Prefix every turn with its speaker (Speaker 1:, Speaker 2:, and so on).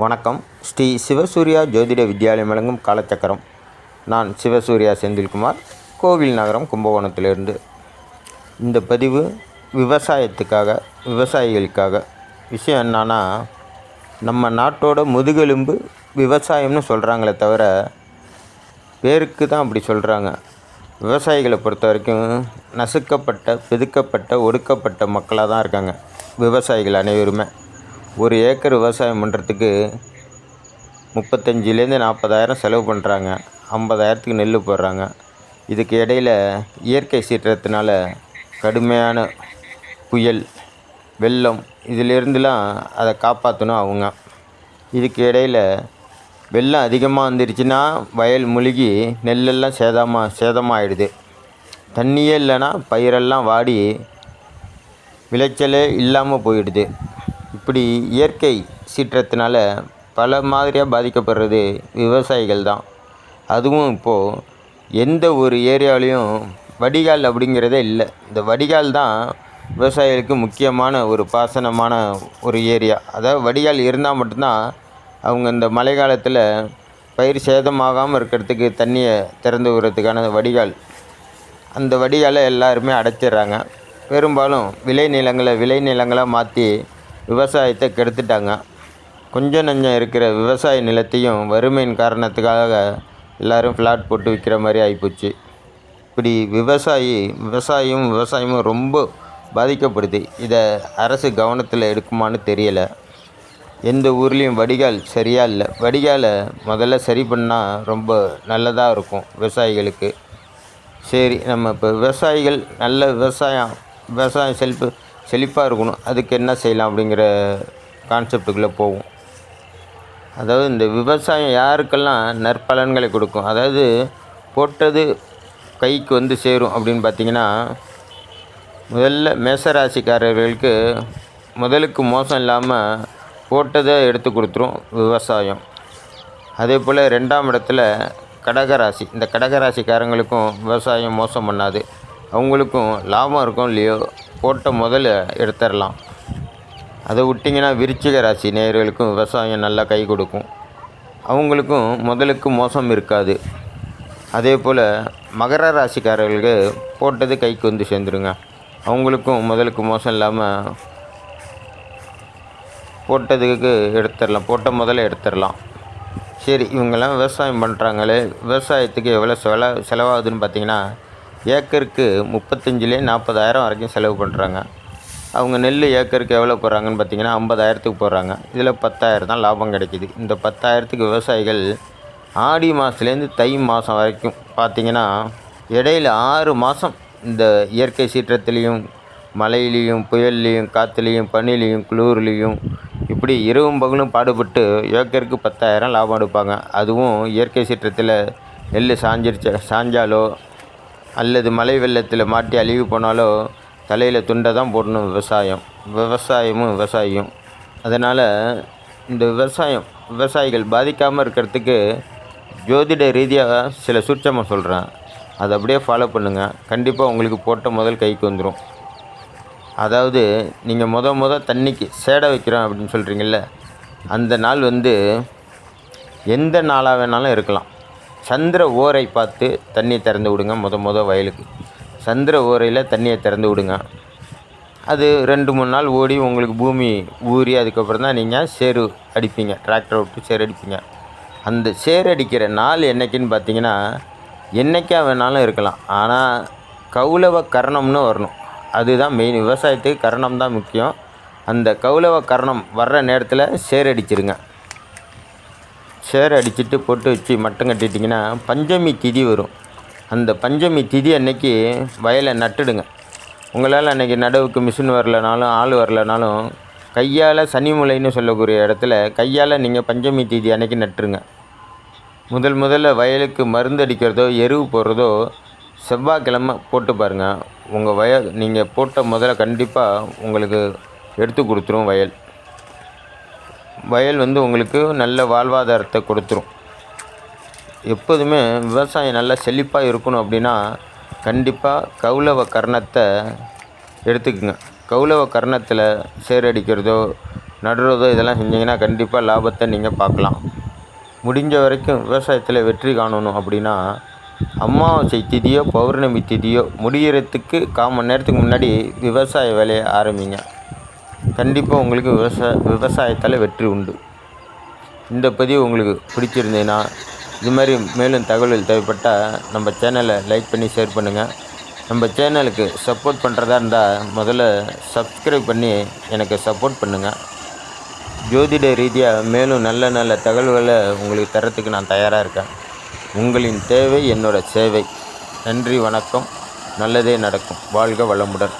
Speaker 1: வணக்கம். ஸ்ரீ சிவசூர்யா ஜோதிட வித்யாலயம் வழங்கும் காலச்சக்கரம். நான் சிவசூர்யா செந்தில்குமார். கோவில் நகரம் கும்பகோணத்திலிருந்து. இந்த பதிவு விவசாயத்துக்காக விவசாயிகளுக்காக. விஷயம் என்னன்னா நம்ம நாட்டோட முதுகெலும்பு விவசாயம்னு சொல்கிறாங்களே தவிர பேருக்கு தான் அப்படி சொல்கிறாங்க விவசாயிகளை பொறுத்த வரைக்கும் நசுக்கப்பட்ட பிதுக்கப்பட்ட ஒடுக்கப்பட்ட மக்களாக தான் இருக்காங்க. விவசாயிகள் அனைவருமே. ஒரு ஏக்கர் விவசாயம் பண்ணுறதுக்கு முப்பத்தஞ்சிலேருந்து நாற்பதாயிரம் செலவு பண்ணுறாங்க ஐம்பதாயிரத்துக்கு நெல் போடுறாங்க. இதுக்கு இடையில் இயற்கை சீற்றத்தினால கடுமையான புயல் வெள்ளம் இதிலிருந்துலாம் அதை காப்பாற்றணும் அவங்க. இதுக்கு இடையில் வெள்ளம் அதிகமாக வந்துருச்சுன்னா வயல் முழுகி நெல்லெல்லாம் சேதமாக சேதமாகிடுது தண்ணியே இல்லைன்னா பயிரெல்லாம் வாடி விளைச்சலே இல்லாமல் போயிடுது. இப்படி இயற்கை சீற்றத்தினால் பல மாதிரியாக பாதிக்கப்படுறது விவசாயிகள் தான். அதுவும் இப்போது எந்த ஒரு ஏரியாவிலையும் வடிகால் அப்படிங்கிறதே இல்லை. இந்த வடிகால் தான் விவசாயிகளுக்கு முக்கியமான ஒரு பாசனமான ஒரு ஏரியா. அதாவது வடிகால் இருந்தால் மட்டும்தான் அவங்க இந்த மழை காலத்தில் பயிர் சேதமாகாமல் இருக்கிறதுக்கு தண்ணியை திறந்து விடுறதுக்கான வடிகால். அந்த வடிகாலை எல்லாருமே அடைச்சிடுறாங்க. பெரும்பாலும் விளை நிலங்களை விளை நிலங்களாக மாற்றி விவசாயத்தை கெடுத்துட்டாங்க. கொஞ்சம் நஞ்சம் இருக்கிற விவசாய நிலத்தையும் வறுமையின் காரணத்துக்காக எல்லோரும் ஃப்ளாட் போட்டு விற்கிற மாதிரி ஆகிப்போச்சு இப்படி விவசாயி விவசாயம் விவசாயமும் ரொம்ப பாதிக்கப்படுது. இதை அரசு கவனத்தில் எடுக்குமான்னு தெரியலை. எந்த ஊர்லேயும் வடிகால் சரியாக இல்லை. வடிகாலை முதல்ல சரி பண்ணால் ரொம்ப நல்லதாக இருக்கும் விவசாயிகளுக்கு. சரி நம்ம இப்போ விவசாயிகள் நல்ல விவசாயம் விவசாயம் செழிப்பு செழிப்பாக இருக்கணும். அதுக்கு என்ன செய்யலாம் அப்படிங்கிற கான்செப்டுக்குள்ளே போகும் அதாவது இந்த விவசாயம் யாருக்கெல்லாம் நற்பலன்களை கொடுக்கும்? அதாவது போட்டது கைக்கு வந்து சேரும் அப்படின்னு பார்த்தீங்கன்னா முதல்ல மேசராசிக்காரர்களுக்கு முதலுக்கு மோசம் இல்லாமல் போட்டதை எடுத்து கொடுத்துரும் விவசாயம். அதே போல் ரெண்டாம் இடத்துல கடகராசி. இந்த கடகராசிக்காரங்களுக்கும் விவசாயம் மோசம் பண்ணாது. அவங்களுக்கும் லாபம் இருக்கும் இல்லையோ? போட்ட முதல்ல எடுத்துடலாம் அதை விட்டிங்கன்னா விருச்சிக ராசி நேயர்களுக்கும் விவசாயம் நல்லா கை கொடுக்கும். அவங்களுக்கும் முதலுக்கு மோசம் இருக்காது. அதே போல் மகர ராசிக்காரர்களுக்கு போட்டது கைக்கு வந்து சேர்ந்துருங்க. அவங்களுக்கும் முதலுக்கு மோசம் இல்லாமல் போட்டதுக்கு எடுத்துடலாம் போட்ட முதல்ல எடுத்துடலாம் சரி இவங்கெல்லாம் விவசாயம் பண்ணுறாங்களே விவசாயத்துக்கு எவ்வளோ செல செலவாகுதுன்னு பார்த்தீங்கன்னா ஏக்கருக்கு முப்பத்தஞ்சிலே நாற்பதாயிரம் வரைக்கும் செலவு பண்ணுறாங்க அவங்க நெல் ஏக்கருக்கு எவ்வளோ போடுறாங்கன்னு பார்த்தீங்கன்னா ஐம்பதாயிரத்துக்கு போடுறாங்க. இதில் பத்தாயிரம் தான் லாபம் கிடைக்கிது. இந்த பத்தாயிரத்துக்கு விவசாயிகள் ஆடி மாதத்துலேருந்து தை மாதம் வரைக்கும் பார்த்திங்கன்னா இடையில ஆறு மாதம் இந்த இயற்கை சீற்றத்துலேயும் மழையிலையும் புயல்லையும் காற்றுலேயும் பனிலையும் குளிர்லேயும் இப்படி இரவும் பகலும் பாடுபட்டு ஏக்கருக்கு பத்தாயிரம் லாபம் எடுப்பாங்க. அதுவும் இயற்கை சீற்றத்தில் நெல் சாஞ்சிருச்ச சாஞ்சாலோ அல்லது மழை வெள்ளத்தில் மாட்டி அழிவு போனாலோ தலையில் துண்டை தான் போடணும் விவசாயம். விவசாயமும் விவசாயியும். அதனால் இந்த விவசாயம் விவசாயிகள் பாதிக்காமல் இருக்கிறதுக்கு ஜோதிட ரீதியாக சில சூட்சமாக சொல்கிறேன் அதை அப்படியே ஃபாலோ பண்ணுங்கள் கண்டிப்பாக உங்களுக்கு போட்ட முதல் கைக்கு வந்துடும் அதாவது நீங்கள் முத முத தண்ணிக்கு சேடை வைக்கிறோம் அப்படின்னு சொல்கிறீங்கல்ல அந்த நாள் வந்து எந்த நாளாக வேணாலும் இருக்கலாம். சந்திர ஓரை பார்த்து தண்ணியை திறந்து விடுங்க முத முத வயலுக்கு. சந்திர ஓரையில் தண்ணியை திறந்து விடுங்க. அது ரெண்டு மூணு நாள் ஓடி உங்களுக்கு பூமி ஊறி அதுக்கப்புறம் தான் நீங்கள் சேரு அடிப்பீங்க. டிராக்டர் விட்டு சேர் அடிப்பீங்க. அந்த சேர் அடிக்கிற நாள் என்னைக்குன்னு பார்த்தீங்கன்னா என்றைக்கா வேணாலும் இருக்கலாம். ஆனால் கௌலவ கரணம்னு வரணும். அதுதான் மெயின் விவசாயத்துக்கு கரணம் தான் முக்கியம். அந்த கௌலவ கரணம் வர்ற நேரத்தில் சேர் அடிச்சிருங்க. சேர் அடிச்சுட்டு போட்டு வச்சு மட்டம் கட்டிட்டிங்கன்னா பஞ்சமி திதி வரும். அந்த பஞ்சமி திதி அன்னைக்கு வயலை நட்டுடுங்க. உங்களால் அன்றைக்கி நடவுக்கு மிஷின் வரலனாலும் ஆள் வரலனாலும் கையால் சனிமுலைன்னு சொல்லக்கூடிய இடத்துல கையால் நீங்கள் பஞ்சமி தீதி அன்னைக்கு நட்டுருங்க. முதல் முதல்ல வயலுக்கு மருந்து அடிக்கிறதோ எருவு போடுறதோ செவ்வாய்க்கிழமை போட்டு பாருங்கள் உங்கள் வயல் நீங்கள் போட்ட முதல்ல கண்டிப்பாக உங்களுக்கு எடுத்து கொடுத்துரும் வயல். வயல் வந்து உங்களுக்கு நல்ல வாழ்வாதாரத்தை கொடுத்துரும். எப்போதுமே விவசாயம் நல்லா செழிப்பாக இருக்கணும் அப்படின்னா கண்டிப்பாக கௌலவ கர்ணத்தை எடுத்துக்குங்க. கௌலவ கர்ணத்தில் சேரடிக்கிறதோ நடுறதோ இதெல்லாம் செஞ்சிங்கன்னா கண்டிப்பாக லாபத்தை நீங்கள் பார்க்கலாம். முடிஞ்ச வரைக்கும் விவசாயத்தில் வெற்றி காணணும் அப்படின்னா அமாவாசை திதியோ பௌர்ணமி திதியோ முடிகிறதுக்கு கால் மணி நேரத்துக்கு முன்னாடி விவசாய வேலையை ஆரம்பிங்க. கண்டிப்பாக உங்களுக்கு விவசாய விவசாயத்தால் வெற்றி உண்டு. இந்த பதிவு உங்களுக்கு பிடிச்சிருந்ததுன்னா இது மாதிரி மேலும் தகவல்கள் தேவைப்பட்டால் நம்ம சேனலை லைக் பண்ணி ஷேர் பண்ணுங்கள் நம்ம சேனலுக்கு சப்போர்ட் பண்ணுறதா இருந்தால் முதல்ல சப்ஸ்கிரைப் பண்ணி எனக்கு சப்போர்ட் பண்ணுங்கள் ஜோதிட ரீதியாக மேலும் நல்ல நல்ல தகவல்களை உங்களுக்கு தரத்துக்கு நான் தயாராக இருக்கேன். உங்களின் தேவை என்னோடய சேவை. நன்றி வணக்கம். நல்லதே நடக்கும். வாழ்க வளமுடன்.